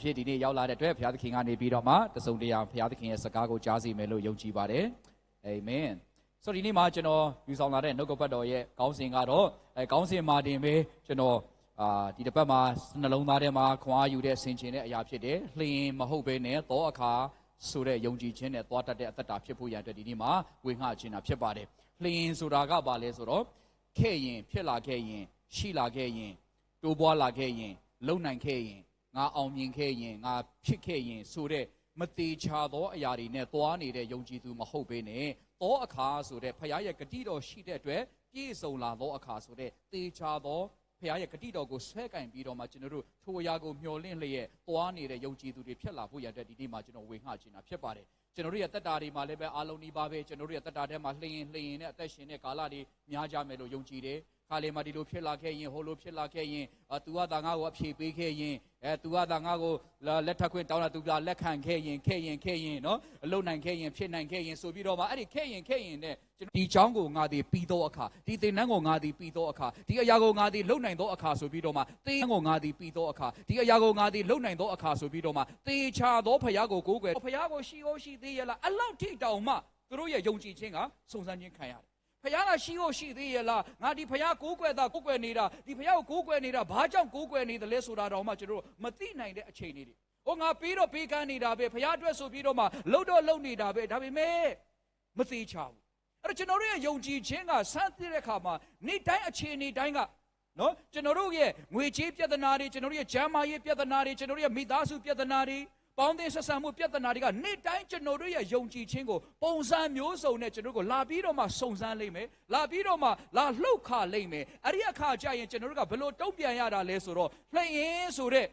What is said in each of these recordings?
ဖြစ်ဒီနေ့ရောက်လာတဲ့အတွက်ဘုရားသခင်ကနေပြီးတော့မှတစုံတရာဘုရားသခင်ရဲ့စကားကိုကြားစီမယ်လို့ယုံကြည်ပါတယ်အာမင်ဆိုတော့ဒီနေ့မှာကျွန်တော်ယူဆောင်လာတဲ့နှုတ်ကပတ်တော်ရဲ့ကောင်းစဉ်ကတော့အဲကောင်းစဉ်မှာတင်ပဲကျွန်တော်အာဒီတစ်ပတ်မှာနှလုံးသားထဲမှာခွန်အားယူတဲ့ဆင်ခြင်တဲ့အရာဖြစ်တယ်လျင်မဟုတ်ဘဲနဲ့သောအခါဆိုတဲ့ယုံကြည်ခြင်းနဲ့သွားတတ်တဲ့အသက်တာဖြစ်ဖို့ရတဲ့ဒီနေ့မှာဝေငှခြင်းတာဖြစ်ပါတယ်လျင်ဆိုတာကဘာလဲဆိုတော့ခဲ့ရင်ဖြစ်လာခဲ့ရင်ရှိလာခဲ့ရင်တိုးပွားလာခဲ့ရင်လုံနိုင်ခဲ့ရင် ငါအောင်မြင်ခဲ့ရင်ငါဖြစ်ခဲ့ရင်ဆိုတဲ့မသေးချာသောအရာတွေနဲ့သွားနေတဲ့ယုံကြည်သူမဟုတ်ဘဲနဲ့သောအခါဆိုတဲ့ဖခင်ရဲ့ဂတိတော်ရှိတဲ့အတွက်ပြည့်စုံလာသောအခါဆိုတဲ့သေချာသောဖခင်ရဲ့ဂတိတော်ကိုဆွဲကင်ပြီးတော့မှကျွန်တော်တို့ထိုအရာကိုမျှော်လင့်လျက်သွားနေတဲ့ယုံကြည်သူတွေဖြစ်လာဖို့ရတဲ့ဒီနေ့မှာကျွန်တော်ဝေငှချင်တာဖြစ်ပါတယ်ကျွန်တော်တို့ရဲ့တက်တာတွေမှာလည်းပဲအားလုံးဒီပါပဲကျွန်တော်တို့ရဲ့တက်တာထဲမှာလှရင်လှရင်နဲ့အသက်ရှင်တဲ့ကာလတွေများကြမယ်လို့ယုံကြည်တယ်ခါလေမှာဒီလိုဖြစ်လာခဲ့ရင်ဟိုလိုဖြစ်လာခဲ့ရင်အာ तू ကသာငါ့ကိုအဖြေပေးခဲ့ရင် အဲ तू ကသာငါ့ကိုလက်ထပ်ခွင့်တောင်းတာ तू ကလက်ခံခဲ့ရင်ခဲ့ရင်ခဲ့ရင်နော်အလုံနိုင်ခဲ့ရင်ဖြစ်နိုင်ခဲ့ရင်ဆိုပြီးတော့မှအဲ့ဒီခဲ့ရင်ခဲ့ရင်နဲ့ကျွန်တော်ဒီเจ้าကိုငါဒီပြီးတော့အခါဒီသင်္นานကိုငါဒီပြီးတော့အခါဒီအရာကိုငါဒီလုံနိုင်တော့အခါဆိုပြီးတော့မှသေကိုငါဒီပြီးတော့အခါဒီအရာကိုငါဒီလုံနိုင်တော့အခါဆိုပြီးတော့မှသေချာသောဖရားကိုကိုးကွယ်ဖရားကိုရှိဖို့ရှိသေးရဲ့လားအလောက်ထိတောင်မှသူတို့ရဲ့ယုံကြည်ခြင်းကစုံစမ်းခြင်းခံရတယ် ဖခင်ကရှိဖို့ရှိသေးရဲ့လားငါဒီဖခင်ကိုးကွယ်တာကိုးကွယ်နေတာဒီဖခင်ကိုကိုးကွယ်နေတာဘာကြောင့်ကိုးကွယ်နေတယ်လဲဆိုတာတော့မှကျွန်တော်တို့မသိနိုင်တဲ့အခြေအနေတွေဟိုငါပြီးတော့ပေးကမ်းနေတာပဲဖခင်အတွက်ဆိုပြီးတော့မှလှုပ်တော့လှုပ်နေတာပဲဒါပေမဲ့မသိချဘူးအဲ့တော့ကျွန်တော်တို့ရဲ့ယုံကြည်ခြင်းကစမ်းသစ်တဲ့အခါမှာနေ့တိုင်းအခြေအနေတိုင်းကနော်ကျွန်တော်တို့ရဲ့ငွေကြေးပြဿနာတွေကျွန်တော်တို့ရဲ့ဂျမ်းမာရေးပြဿနာတွေကျွန်တော်တို့ရဲ့မိသားစုပြဿနာတွေ ပေါင်းသင်းဆက်ဆံမှုပြဿနာတွေကနေ့တိုင်းကျွန်တော်တို့ရဲ့ယုံကြည်ခြင်းကိုပုံစံမျိုးစုံနဲ့ကျွန်တော်တို့ကိုလာပြီးတော့မှစုံစမ်းလိမ့်မယ်လာပြီးတော့မှလာလှုပ်ခါလိမ့်မယ်အဲ့ဒီအခါကျရင်ကျွန်တော်တို့ကဘယ်လိုတုံ့ပြန်ရတာလဲဆိုတော့လှည့်ရင်ဆိုတဲ့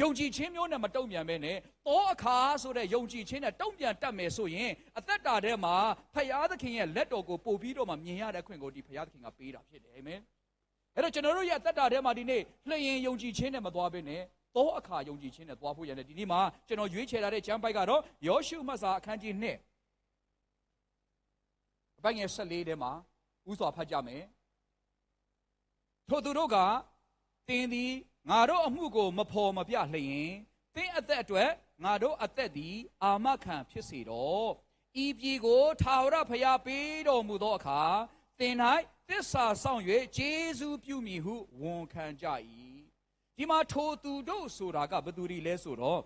ယုံကြည်ခြင်းမျိုးနဲ့မတုံ့ပြန်ပဲနဲ့တောအခါဆိုတဲ့ယုံကြည်ခြင်းနဲ့တုံ့ပြန်တတ်မယ်ဆိုရင်အသက်တာထဲမှာဖယားသခင်ရဲ့လက်တော်ကိုပို့ပြီးတော့မှမြင်ရတဲ့ခွင့်ကိုဒီဖယားသခင်ကပေးတာဖြစ်တယ်အာမင်အဲ့တော့ကျွန်တော်တို့ရဲ့အသက်တာထဲမှာဒီနေ့လှည့်ရင်ယုံကြည်ခြင်းနဲ့မသွားဘဲနဲ့ သောအခါယုံကြည်ခြင်းနဲ့သွားဖို့ရတယ်ဒီနေ့မှာကျွန်တော်ရွေးချယ်လာတဲ့ကျမ်းပိုက်ကတော့ယောရှုမှတ်စာအခန်းကြီး1အပိုင်ငယ်14ထဲမှာဥစွာဖတ်ကြမယ်ထိုသူတို့ကတင်းသည်ငါတို့အမှုကိုမဖော်မပြလျင်တင်းအသက်အတွက်ငါတို့အသက်သည် အာမခံဖြစ်စေတော့ဤပြည်ကိုထာဝရဘုရားပေးတော်မူသောအခါတင်၌သစ္စာဆောင်၍ဂျေဇူးပြုမည်ဟုဝန်ခံကြ၏ ဒီမှာထိုသူတို့ဆိုတာကဘယ်သူတွေလဲဆိုတော့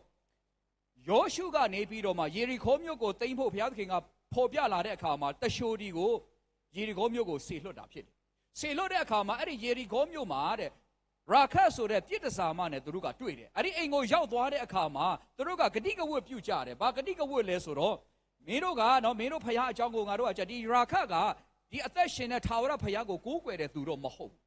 ယောရှုကနေပြီးတော့မှယေရီခေါမြို့ကိုတိမ့်ဖို့ဘုရားသခင်ကဖော်ပြလာတဲ့အခါမှာတရှိုဒီကိုယေရီခေါမြို့ကိုဆေလွတ်တာဖြစ်တယ်ဆေလွတ်တဲ့အခါမှာအဲ့ဒီယေရီခေါမြို့မှာတဲ့ရာခတ်ဆိုတဲ့ပြစ်တစားမနဲ့သူတို့ကတွေ့တယ်အဲ့ဒီအိမ်ကိုရောက်သွားတဲ့အခါမှာသူတို့ကဂတိကဝတ်ပြုကြတယ်ဘာဂတိကဝတ်လဲဆိုတော့မင်းတို့ကနော်မင်းတို့ဖခင်အကြောင်းကိုငါတို့ကဒီရာခတ်ကဒီအသက်ရှင်တဲ့ထာဝရဖခင်ကိုကိုးကွယ်တဲ့သူတော့မဟုတ်ဘူး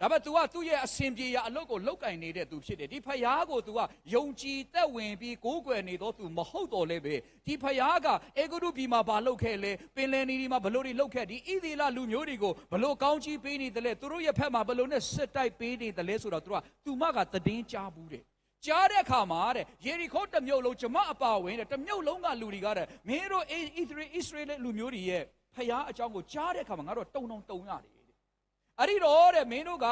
ဒါပေမဲ့ तू ကသူ့ရဲ့အစဉ်ပြေရာအလုပ်ကိုလုပ်ကင်နေတဲ့သူဖြစ်တယ်ဒီဖယားကို तू ကယုံကြည်သက်ဝင်ပြီးကိုးကွယ်နေတော့ तू မဟုတ်တော့လဲပဲဒီဖယားကအေဂုရုပြည်မှာဘာလုပ်ခဲ့လဲပင်လယ်နီဒီမှာဘလို့တွေလုပ်ခဲ့ဒီဣသီလလူမျိုးတွေကိုဘလို့ကောင်းချီးပေးနေတယ်လဲသူတို့ရဲ့ဖက်မှာဘလို့နဲ့စစ်တိုက်ပေးနေတယ်လဲဆိုတော့ तू က तू မကသတင်းကြားဘူးတဲ့ကြားတဲ့အခါမှာတဲ့ယေရီခေါတစ်မြုပ်လုံးကျမအပါဝင်တဲ့တစ်မြုပ်လုံးကလူတွေကတဲ့မင်းတို့ဣသရေဣသရေလလူမျိုးတွေရဲ့ဖယားအကြောင်းကိုကြားတဲ့အခါမှာငါတို့တုံတုံတုံရတယ် အဲ့ဒီတော့တဲ့မင်းတို့က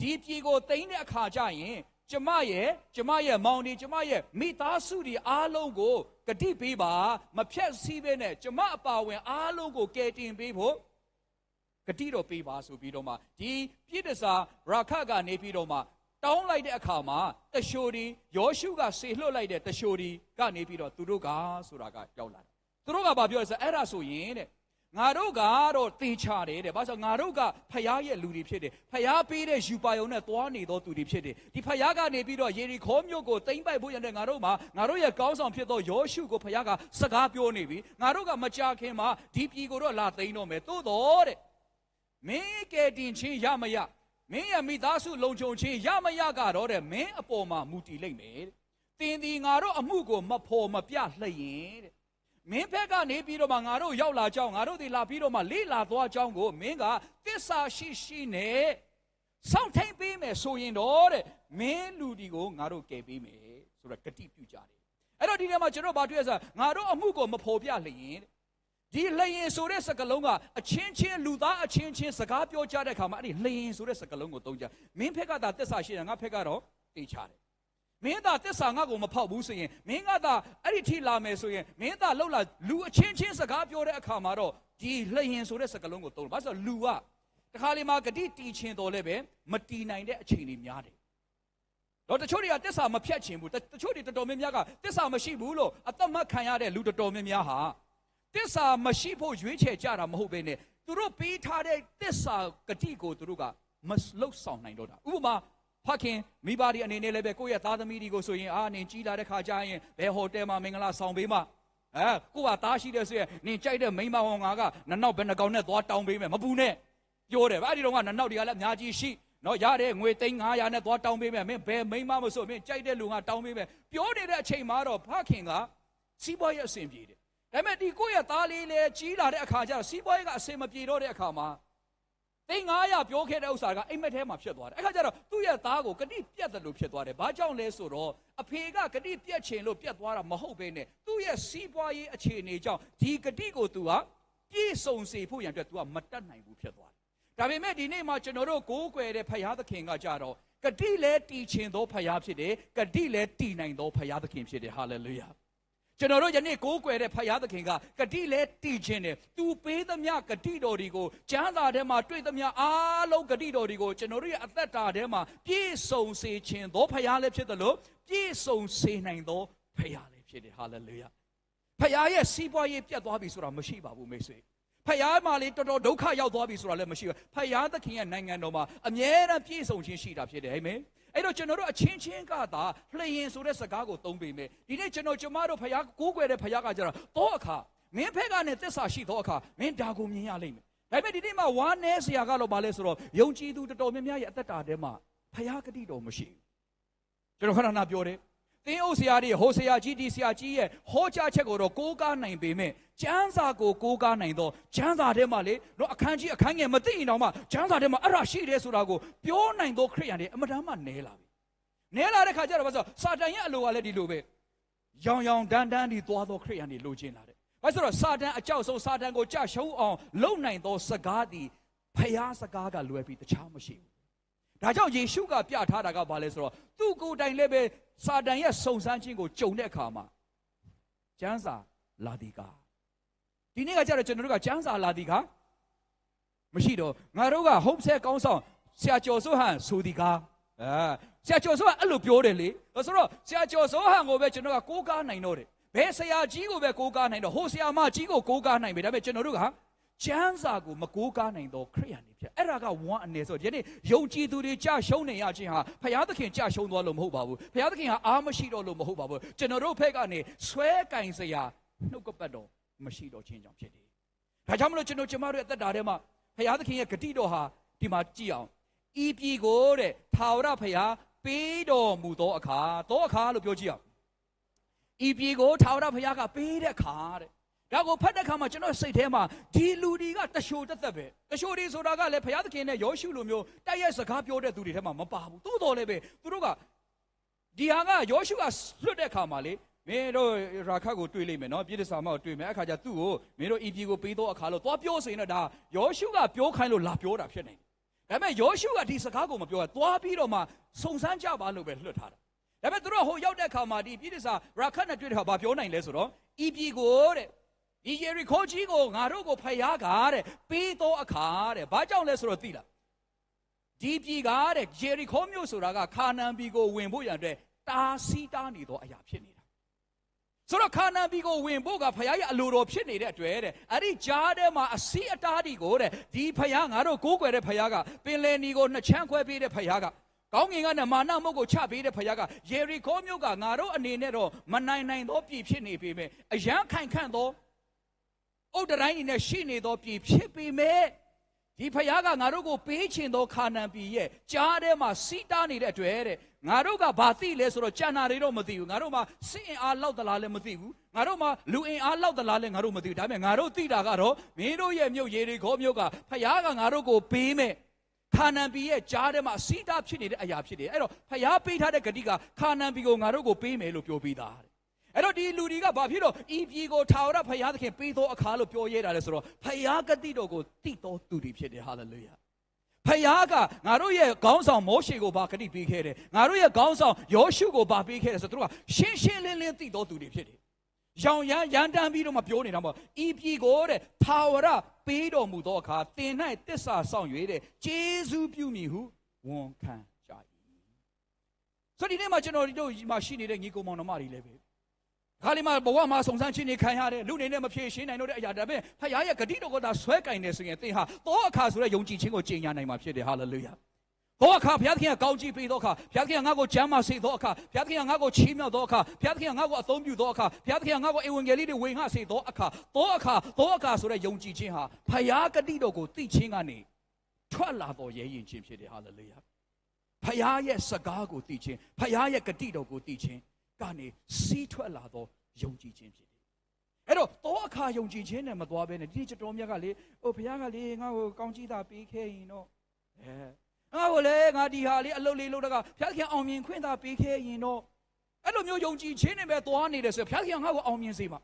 ဒီပြည်ကိုသိမ်းတဲ့အခါကျရင်ကျမရဲ့ကျမရဲ့မောင်ဒီကျမရဲ့မိသားစုတွေအားလုံးကိုဂတိပေးပါမဖြက်စီးပဲနဲ့ကျမအပါဝင်အားလုံးကိုကယ်တင်ပေးဖို့ဂတိတော်ပေးပါဆိုပြီးတော့မှဒီပြည့်တစားရာခကနေပြီးတော့မှတောင်းလိုက်တဲ့အခါမှာတရှိုဒီယောရှုကဆေလွတ်လိုက်တဲ့တရှိုဒီကနေပြီးတော့သူတို့ကဆိုတာကရောက်လာတယ်သူတို့ကဘာပြောလဲဆိုအဲ့ဒါဆိုရင်တဲ့ ငါတို့ကတော့သေချာတယ်တဲ့ဘာလို့ငါတို့ကဖယားရဲ့လူတွေဖြစ်တယ်ဖယားပေးတဲ့ယူပါယုံနဲ့သွားနေသောသူတွေဖြစ်တယ်ဒီဖယားကနေပြီးတော့ယေရီခေါမြို့ကိုတိမ့်ပိုက်ဖို့ရတဲ့ငါတို့မှာငါတို့ရဲ့ကောင်းဆောင်ဖြစ်သောယောရှုကိုဖယားကစကားပြောနေပြီငါတို့ကမကြခင်မှာဒီပြည်ကိုတော့လာသိမ်းတော့မယ်သို့တော်တဲ့မင်းကယ်တင်ခြင်းရမရမင်းရဲ့မိသားစုလုံခြုံခြင်းရမရကတော့တဲ့မင်းအပေါ်မှာမူတည်လိမ့်မယ်တဲ့တင်ဒီငါတို့အမှုကိုမဖော်မပြလှည့်ရင်တဲ့ မင်းဖက်ကနေပြီးတော့မှငါတို့ရောက်လာကြောင်းငါတို့ဒီလာပြီးတော့မှလေးလာသွားကြောင်းကိုမင်းကတစ္ဆာရှိရှိနဲ့စောင့်ထိန်ပေးမယ်ဆိုရင်တော့တဲ့မင်းလူဒီကိုငါတို့ကယ်ပေးမယ်ဆိုတော့ဂတိပြုကြတယ်အဲ့တော့ဒီထဲမှာကျွန်တော်ဘာတွေ့ရစငါတို့အမှုကိုမဖော်ပြလျင်ဒီလျင်ဆိုတဲ့စကားလုံးကအချင်းချင်းလူသားအချင်းချင်းစကားပြောကြတဲ့အခါမှာအဲ့ဒီလျင်ဆိုတဲ့စကားလုံးကိုသုံးကြမင်းဖက်ကသာတစ္ဆာရှိတယ်ငါဖက်ကတော့တေးချတယ် မင်းသားတစ္ဆာငါ့ကိုမဖောက်ဘူးဆိုရင်မင်းကသာအဲ့ဒီထိလာမယ်ဆိုရင်မင်းသားလှုပ်လာလူအချင်းချင်းစကားပြောတဲ့အခါမှာတော့ဒီလျင်ဆိုတဲ့စကားလုံးကိုသုံးလို့ဘာလို့လဲဆိုတော့လူကတခါလေမှာဂတိတီချင်တော်လဲပဲမတီနိုင်တဲ့အခြေအနေများတယ်တော့တချို့တွေကတစ္ဆာမဖြတ်ချင်ဘူးတတချို့တွေတော်တော်များများကတစ္ဆာမရှိဘူးလို့အသက်မခံရတဲ့လူတော်တော်များများဟာတစ္ဆာမရှိဖို့ရွေးချယ်ကြတာမဟုတ်ဘဲနဲ့သူတို့ပေးထားတဲ့တစ္ဆာဂတိကိုသူတို့ကမလှုပ်ဆောင်နိုင်တော့တာဥပမာ ဖခင်မိဘတွေအနေနဲ့လည်းပဲကိုယ့်ရဲ့သားသမီးတွေကိုဆိုရင်အာနင်ကြီးလာတဲ့ခါကျရင်ဘယ်ဟိုတယ်မှာမင်္ဂလာဆောင်ပေးမှာအဲကိုကသားရှိတယ်ဆိုရင်နင်ကြိုက်တဲ့မိန်းမဟောငါကနနောက်ဘယ်နှကောင်နဲ့သွားတောင်းပေးမယ်မပူနဲ့ပြောတယ်ဗျအဲ့ဒီတော့ကနနောက်တွေကလည်းအများကြီးရှိနော်ရတဲ့ငွေသိန်း900နဲ့သွားတောင်းပေးမယ်မင်းဘယ်မိန်းမမဆိုမင်းကြိုက်တဲ့လူကတောင်းပေးမယ်ပြောနေတဲ့အချိန်မှာတော့ဖခင်ကစီးပွားရေးအဆင်ပြေတယ်ဒါပေမဲ့ဒီကိုယ့်ရဲ့သားလေးလည်းကြီးလာတဲ့အခါကျတော့စီးပွားရေးကအဆင်မပြေတော့တဲ့အခါမှာ သိန်း900ပြောခဲ့တဲ့ဥစ္စာကအိမ်မက်ထဲမှာဖြစ်သွားတယ်အဲ့ခါကျတော့သူ့ရဲ့သားကိုဂတိပြတ်တယ်လို့ဖြစ်သွားတယ်ဘာကြောင့်လဲဆိုတော့အဖေကဂတိပြတ်ချင်လို့ပြတ်သွားတာမဟုတ်ဘဲနဲ့သူ့ရဲ့စီးပွားရေးအခြေအနေကြောင့်ဒီဂတိကိုသူကပြည့်စုံစေဖို့ရန်အတွက်သူကမတတ်နိုင်ဘူးဖြစ်သွားတယ်ဒါပေမဲ့ဒီနေ့မှာကျွန်တော်တို့ကိုးကွယ်တဲ့ဖယားသခင်ကကြတော့ဂတိလည်းတည်ချင်သောဖယားဖြစ်တယ်ဂတိလည်းတည်နိုင်သောဖယားသခင်ဖြစ်တယ်ဟာလေလုယာ ကျွန်တော်တို့ယနေ့ကိုးကွယ်တဲ့ဖယားသခင်ကဂတိလဲတည်ခြင်းတယ်သူပေးသမျှဂတိတော်တွေကိုကျမ်းစာထဲမှာတွေ့သမျှအားလုံးဂတိတော်တွေကိုကျွန်တော်တို့ရဲ့အသက်တာထဲမှာပြည့်စုံစေခြင်းသောဖယားလည်းဖြစ်တယ်လို့ပြည့်စုံစေနိုင်သောဖယားလည်းဖြစ်တယ်ဟာလေလုယာဖယားရဲ့စီးပွားရေးပြတ်သွားပြီဆိုတာမရှိပါဘူးမိတ်ဆွေ ဖယားမှလေတော်တော်ဒုက္ခရောက်သွားပြီဆိုတာလည်းမရှိဘူးဖယားသခင်ရဲ့နိုင်ငံတော်မှာအမြဲတမ်းပြည့်စုံခြင်းရှိတာဖြစ်တယ်အာမင်အဲ့တော့ကျွန်တော်တို့အချင်းချင်းကသာလျင်ဆိုတဲ့စကားကိုသုံးပေမဲ့ဒီနေ့ကျွန်တော်ကျမတို့ဖယားကိုးကွယ်တဲ့ဖယားကကြတော့တော့အခါမင်းဖက်ကနဲ့သစ္စာရှိတော့အခါမင်းဒါကိုမြင်ရလိမ့်မယ်ဒါပေမဲ့ဒီနေ့မှာဝါနဲဆရာကတော့ဘာလဲဆိုတော့ယုံကြည်သူတော်တော်များများရဲ့အသက်တာထဲမှာဖယားဂတိတော်မရှိဘူးကျွန်တော်ခဏနာပြောတယ် သင်းအုပ်ဆရာတွေဟိုဆရာကြီးဒီဆရာကြီးရဲ့ဟောကြားချက်ကိုတော့ကိုးကားနိုင်ပေမဲ့ကျမ်းစာကိုကိုးကားနိုင်တော့ကျမ်းစာထဲမှာလေတော့အခန်းကြီးအခန်းငယ်မသိရင်တော့မှကျမ်းစာထဲမှာအဲ့ဒါရှိတယ်ဆိုတာကိုပြောနိုင်သောခရိယန်တွေအမတမ်းမှနဲလာပြီနဲလာတဲ့ခါကျတော့ဘာလို့စာတန်ရဲ့အလိုကလည်းဒီလိုပဲရောင်ရောင်တန်းတန်းဒီသွားသောခရိယန်တွေလိုချင်လာတယ်ဘာလို့ဆိုတော့စာတန်အကြောက်ဆုံးစာတန်ကိုကြရှုံးအောင် လုံနိုင်သောစကားသည်ဖျားစကားကလွယ်ပြီးတခြားမရှိဘူး ဒါကြောင့်ယေရှုကပြထားတာကဘာလဲဆိုတော့သူ့ကိုယ်တိုင်လည်းပဲစာတန်ရဲ့စုံစမ်းခြင်းကိုကြုံတဲ့အခါမှာကျမ်းစာလာဒီကာဒီနေ့ကကြတော့ကျွန်တော်တို့ကကျမ်းစာလာဒီကာမရှိတော့ငါတို့ကဟုတ်ဆဲကောင်းဆောင်ဆရာကျော်စိုးဟန်ဆိုဒီကာအဲဆရာကျော်စိုးကအဲ့လိုပြောတယ်လေဆိုတော့ဆရာကျော်စိုးဟန်ကိုပဲကျွန်တော်ကကိုးကားနိုင်တော့တယ်ဘယ်ဆရာကြီးကိုပဲကိုးကားနိုင်တော့ဟိုဆရာမကြီးကိုကိုးကားနိုင်ပြီဒါပေမဲ့ကျွန်တော်တို့က ကျမ်းစာကိုမကိုးကားနိုင်တော့ခရိယန်တွေဖြစ်အဲ့ဒါကဝမ်းအနေဆိုဒီနေ့ယုံကြည်သူတွေကြရှုံးနေရခြင်းဟာဖခင်သခင်ကြရှုံးသွားလို့မဟုတ်ပါဘူးဖခင်သခင်ဟာအားမရှိတော့လို့မဟုတ်ပါဘူးကျွန်တော်တို့ဘက်ကနေဆွဲကင်စရာနှုတ်ကပတ်တော်မရှိတော့ခြင်းကြောင့်ဖြစ်တယ်ဒါကြောင့်မလို့ကျွန်တော်ကျမတို့ရဲ့အသက်တာထဲမှာဖခင်သခင်ရဲ့ဂတိတော်ဟာဒီမှာကြည့်အောင်ဤပြည်ကိုတဲ့ထာဝရဖခင်ပေးတော်မူသောအခါသောအခါလို့ပြောကြည့်အောင်ဤပြည်ကိုထာဝရဘုရားကပေးတဲ့ခါတဲ့ ဒါကိုဖတ်တဲ့ခါမှာကျွန်တော်စိတ်ထဲမှာဒီလူတွေကတရှိုတက်သက်ပဲတရှိုတွေဆိုတာကလည်းဘုရားသခင်နဲ့ယောရှုလိုမျိုးတိုက်ရိုက်စကားပြောတဲ့သူတွေထဲမှာမပါဘူးသို့တော်လည်းပဲသူတို့ကဒီဟာကယောရှုကလွတ်တဲ့ခါမှာလေမင်းတို့ရာခတ်ကိုတွေ့လိမ့်မယ်နော်ပြည်တစာမောက်တွေ့မယ်အခါကျသူ့ကိုမင်းတို့ဤပြည်ကိုပေးတော့အခါလို့သွားပြောဆိုရင်တော့ဒါယောရှုကပြောခိုင်းလို့လာပြောတာဖြစ်နေတယ်ဒါပေမဲ့ယောရှုကဒီစကားကိုမပြောဘူးသွားပြီးတော့မှစုံစမ်းကြပါလို့ပဲလွတ်ထားတာဒါပေမဲ့သူတို့ဟိုရောက်တဲ့အခါမှာဒီပြည်တစာရာခတ်နဲ့တွေ့တဲ့အခါဘာပြောနိုင်လဲဆိုတော့ဤပြည်ကိုတဲ့ ဒီယေရီခိုကြီးကိုငါတို့ကိုဖျားကားတဲ့ပေးတော့အခါတဲ့ဘာကြောင့်လဲဆိုတော့သိလားဒီပြည်ကားတဲ့ယေရီခိုမြို့ဆိုတာကခါနန်ပြည်ကိုဝင်ဖို့ရတဲ့တာစီတာနေတော့အရာဖြစ်နေတာဆိုတော့ခါနန်ပြည်ကိုဝင်ဖို့ကဖခင်ရဲ့အလိုတော်ဖြစ်နေတဲ့အတွက်တဲ့အဲ့ဒီကြားထဲမှာအစီအတားဒီကိုတဲ့ဒီဖခင်ငါတို့ကိုးကွယ်တဲ့ဖခင်ကပင်လယ်နီကိုနှစ်ချမ်းခွဲပေးတဲ့ဖခင်ကကောင်းကင်ကနမာနမုတ်ကိုချပေးတဲ့ဖခင်ကယေရီခိုမြို့ကငါတို့အနေနဲ့တော့မနိုင်နိုင်သောပြည်ဖြစ်နေပေမဲ့အရန်ခိုင်ခန့်သော အုတ်တိုင်းနဲ့ရှိနေသောပြည်ဖြစ်ပေမဲ့ဒီဖခင်ကငါတို့ကိုပေးချင်သောခါနန်ပြည်ရဲ့ကြားထဲမှာစီးတားနေတဲ့အတွက်တဲ့ငါတို့ကဘာသိလဲဆိုတော့ကြံနာတွေတော့မသိဘူးငါတို့မှာစစ်အင်အားလောက်သလားလည်းမသိဘူးငါတို့မှာလူအင်အားလောက်သလားလည်းငါတို့မသိဘူးဒါပေမဲ့ငါတို့သိတာကတော့မင်းတို့ရဲ့မြို့ရေတွေခေါ်မြို့ကဖခင်ကငါတို့ကိုပေးမဲ့ခါနန်ပြည်ရဲ့ကြားထဲမှာစီးတားဖြစ်နေတဲ့အရာဖြစ်တယ်အဲ့တော့ဖခင်ပေးထားတဲ့ဂတိကခါနန်ပြည်ကိုငါတို့ကိုပေးမယ်လို့ပြောပေးတာတဲ့ အဲ့တော့ဒီလူတွေကဘာဖြစ်လို့ဤပြည်ကိုထာဝရဘုရားသခင်ပေးသောအခါလို့ပြောရဲတာလဲဆိုတော့ဘုရားဂတိတော်ကိုတည်တော်သူတွေဖြစ်တယ်ဟာလေလုယာဖယားကငါတို့ရဲ့ခေါင်းဆောင်မောရှေကိုဘာဂတိပေးခဲ့တယ်ငါတို့ရဲ့ခေါင်းဆောင်ယောရှုကိုဘာပေးခဲ့တယ်ဆိုတော့သူတို့ကရှင်းရှင်းလင်းလင်းသိတော်သူတွေဖြစ်တယ်ရောင်ရမ်းရန်တမ်းပြီးတော့မှပြောနေတာမဟုတ်ဤပြည်ကိုတဲ့သာဝရပေးတော်မူသောအခါတင်၌တစ္ဆာဆောင်၍တဲ့ဂျေဇူးပြုမိဟုဝန်ခံကြ၏ဆိုတော့ဒီနေ့မှာကျွန်တော်တို့ဒီမှာရှိနေတဲ့ညီကောင်မောင်နှမတွေလည်းပဲ ခါလီမှာဘဝမှာစုံစမ်းခြင်းနေခံရတယ်လူနေနဲ့မဖြေရှင်းနိုင်တော့တဲ့အရာဒါပေမဲ့ဖခင်ရဲ့ဂတိတော်ကသာဆွဲကင်နေဆိုရင်သင်ဟာတောအခါဆိုတဲ့ယုံကြည်ခြင်းကိုကျင့်ရနိုင်မှာဖြစ်တယ်ဟာလေလုယာဘောအခါဘုရားသခင်ကကောင်းချီးပေးသောအခါဘုရားသခင်ကငါ့ကိုချမ်းသာစေသောအခါဘုရားသခင်ကငါ့ကိုချီးမြှောက်သောအခါဘုရားသခင်ကငါ့ကိုအသုံးပြုသောအခါဘုရားသခင်ကငါ့ကိုဧဝံဂေလိတွေဝေငှစေသောအခါသောအခါသောအခါဆိုတဲ့ယုံကြည်ခြင်းဟာဘုရားဂတိတော်ကိုသိခြင်းကနေထွက်လာတော်ရဲရင်ခြင်းဖြစ်တယ်ဟာလေလုယာဖခင်ရဲ့စကားကိုသိခြင်းဖခင်ရဲ့ဂတိတော်ကိုသိခြင်း ကနေစီးထွက်လာသောယုံကြည်ခြင်းဖြစ်တယ်အဲ့တော့တောအခါယုံကြည်ခြင်းနဲ့မသွားဘဲနဲ့ဒီနေ့ကျွန်တော်မြတ်ကလေဟိုဘုရားကလေငါ့ကိုကောင်းကြီးတာပေးခဲ့ရင်တော့အဲငါ့ကိုလေငါဒီဟာလေးအလုပ်လေးလုပ်တော့ကဘုရားခင်အောင်မြင်ခွင့်သာပေးခဲ့ရင်တော့အဲ့လိုမျိုးယုံကြည်ခြင်းနဲ့ပဲသွားနေတယ်ဆိုရင်ဘုရားခင်ငါ့ကိုအောင်မြင်စေမှာ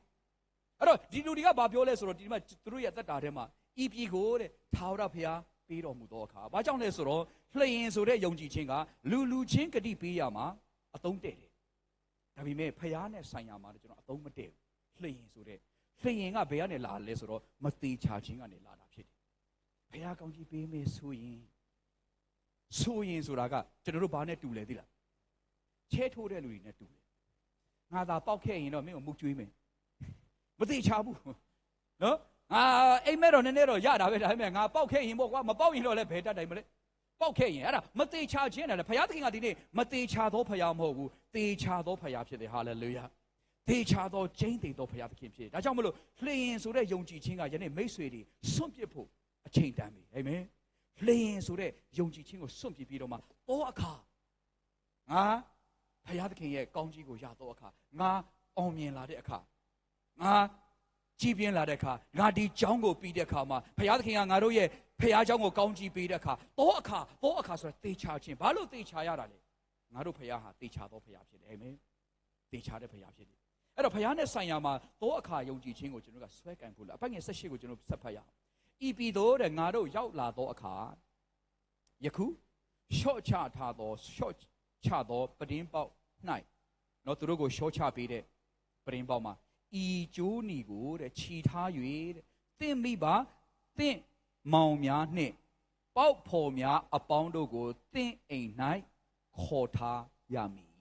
အဲ့တော့ဒီလူတွေကဘာပြောလဲဆိုတော့ဒီမှာသူတို့ရဲ့အသက်တာထဲမှာဤပြည်ကိုတဲ့ထာဝရဘုရားပေးတော်မူသောအခါဘာကြောင့်လဲဆိုတော့လျှင်ဆိုတဲ့ယုံကြည်ခြင်းကလူလူချင်းဂတိပေးရမှာအသုံးတဲ့တယ် ဒါပေမဲ့ဖျားနဲ့ဆိုင်ရမှာကျွန်တော်အသုံးမတည့်ဘူးလျှင်ဆိုတဲ့လျှင်ကဘယ်ကနေလာလဲဆိုတော့မသေးချာခြင်းကနေလာတာဖြစ်တယ်ဖျားကောင်းကြီးပေးမယ်ဆိုရင်ဆိုရင်ဆိုတာကကျွန်တော်တို့ဘာနဲ့တူလဲသိလားချဲထိုးတဲ့လူတွေနဲ့တူတယ်ငါသာပေါက်ခဲ့ရင်တော့မင်းကိုမူကျွေးမယ်မသေးချာဘူးနော်ငါအိမ်မဲတော့နည်းနည်းတော့ရတာပဲဒါပေမဲ့ငါပေါက်ခဲ့ရင်ပေါ့ကွာမပေါက်ရင်တော့လည်းဘယ်တတ်တိုင်မလဲ ပေါက်ခဲ့ရင်အဲ့ဒါမသေးချာခြင်းတယ်လေဘုရားသခင်ကဒီနေ့မသေးချာသောဘုရားမဟုတ်ဘူးသေချာသောဘုရားဖြစ်တယ်ဟာလေလုယာသေချာသောကျင်းသေးသောဘုရားသခင်ဖြစ်တယ်ဒါကြောင့်မလို့လျင်ဆိုတဲ့ယုံကြည်ခြင်းကယနေ့မိတ်ဆွေတွေစွန့်ပစ်ဖို့အချိန်တန်ပြီအာမင်လျင်ဆိုတဲ့ယုံကြည်ခြင်းကိုစွန့်ပစ်ပြီးတော့မှတောအခါငါဘုရားသခင်ရဲ့ကောင်းကြီးကိုရတော့အခါငါအောင်မြင်လာတဲ့အခါငါ ကြည်ပြင်းလာတဲ့အခါငါဒီเจ้าကိုပြီးတဲ့အခါမှာဘုရားသခင်ကငါတို့ရဲ့ဖះเจ้าကိုကောင်းကြီးပေးတဲ့အခါတောအခါတောအခါဆိုတာတေချာခြင်းဘာလို့တေချာရတာလဲငါတို့ဖះဟာတေချာသောဖះဖြစ်တယ်အာမင်တေချာတဲ့ဖះဖြစ်တယ်အဲ့တော့ဖះနဲ့ဆိုင်ရာမှာတောအခါယုံကြည်ခြင်းကိုကျွန်တော်ကဆွဲကင်ဖို့လားအပတ်ငယ်၁၈ကိုကျွန်တော်ဆက်ဖတ်ရအောင်ဤပြည်သို့တဲ့ငါတို့ရောက်လာသောအခါယခုရှော့ချထားသောရှော့ချသောပဒင်းပေါက်၌နော်သူတို့ကိုရှော့ချပေးတဲ့ပဒင်းပေါက်မှာ ဤကျိုးနီကိုတဲ့ခြီထား၍တဲ့သင်မိပါသင်မောင်များနှင့်ပေါက်ဖော်များအပေါင်းတို့ကိုသင်အိမ်၌ခေါ်ထားရမည်